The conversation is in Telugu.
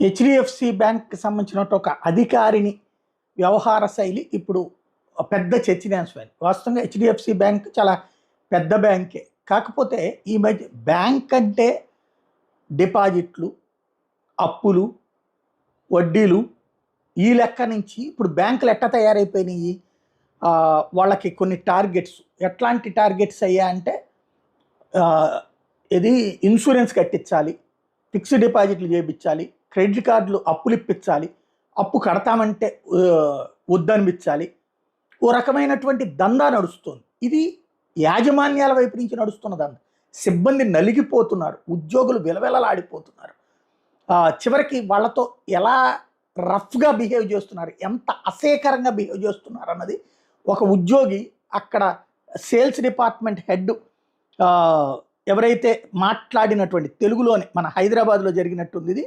హెచ్డిఎఫ్సి బ్యాంక్కి సంబంధించినట్టు ఒక అధికారిని వ్యవహార శైలి ఇప్పుడు పెద్ద చర్చనీయాంశమైంది వాస్తవంగా హెచ్డిఎఫ్సి బ్యాంక్ చాలా పెద్ద బ్యాంకే. కాకపోతే ఈ మధ్య బ్యాంక్ అంటే డిపాజిట్లు అప్పులు వడ్డీలు ఈ లెక్క నుంచి ఇప్పుడు బ్యాంకులు ఎట్ట తయారైపోయినాయి? వాళ్ళకి కొన్ని టార్గెట్స్. ఎట్లాంటి టార్గెట్స్ అయ్యా అంటే ఇది ఇన్సూరెన్స్ కట్టించాలి ఫిక్స్డ్ డిపాజిట్లు చేయించాలి క్రెడిట్ కార్డులు అప్పులు ఇప్పించాలి. అప్పు కడతామంటే ఆ, వద్దనిపించాలి. ఓ రకమైనటువంటి దందా నడుస్తుంది. ఇది యాజమాన్యాల వైపు నుంచి నడుస్తున్న దందా. సిబ్బంది నలిగిపోతున్నారు. ఉద్యోగులు విలవిలలాడిపోతున్నారు. చివరికి వాళ్ళతో ఎలా రఫ్గా బిహేవ్ చేస్తున్నారు? ఎంత అసేకరంగా బిహేవ్ చేస్తున్నారు అన్నది ఒక ఉద్యోగి అక్కడ సేల్స్ డిపార్ట్మెంట్ హెడ్ ఎవరైతే మాట్లాడినటువంటి తెలుగులోనే మన హైదరాబాద్లో జరిగినట్టుంది ఇది